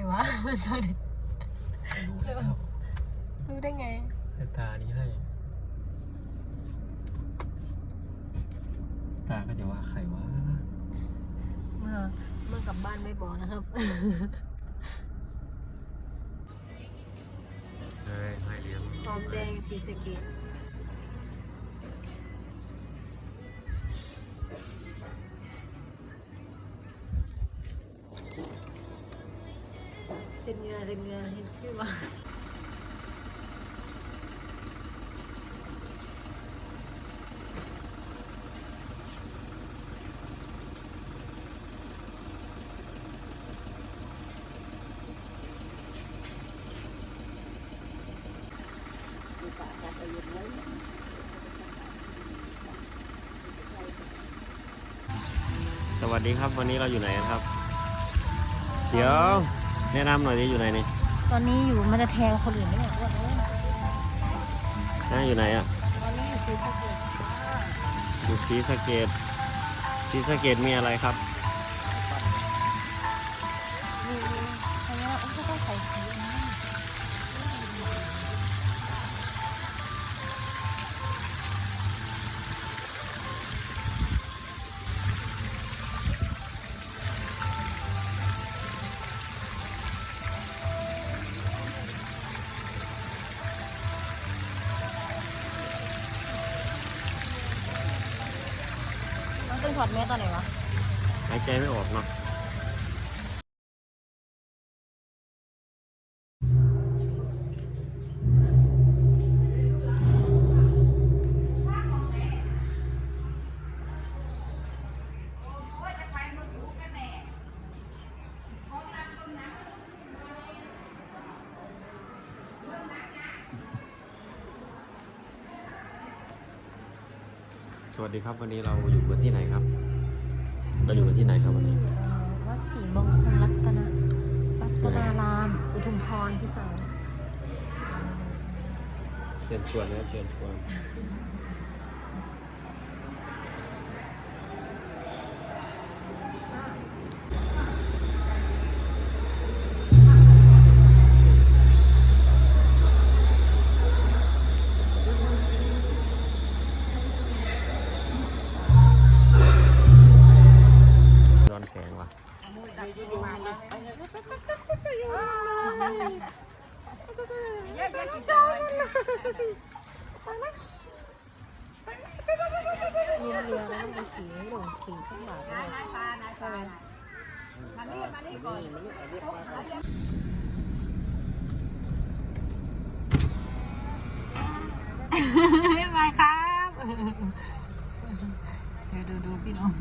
สวัสดีรู้ได้ไง แต่ตานี้ให้ ตาก็จะว่าใครวะเมื่อเมื่อกลับบ้านไม่บอกนะครับเฮ้ยให้เลี้ยง หอมแดงสีสะเกต เส้นเงือเส้นเงือเห็นชื่ว่าสวัสดีครับวันนี้เราอยู่ไหนครับ เดี๋ยว แนะนำหน่อยดิอยู่ไหนนี่ตอนนี้อยู่มันจะแทงคนอื่นด้วยอ้วนเลยน่าอยู่ไหนอะตอนนี้อยู่สีสะเกตอยู่ศรีสะเกดศรีสะเกดมีอะไรครับ ต้องถอดแมสตอนไหนวะหายใจไม่ออกเนาะ วัสดีครับวันนี้เราอยู่กันที่ไหนครับ เราอยู่กันที่ไหนครับวันนี้เอ่อวัดศรีมงคลรัตนะรัตนาราม อุทุมพรพิสัยเชิญชวนนะครับเชิญชวนะมีเรือแล้วมีขี่ให้หลงขี่สักบาทเลยใช่ไหมเรียบร้อยครับ เดี๋ยวดูดูพี่น้อง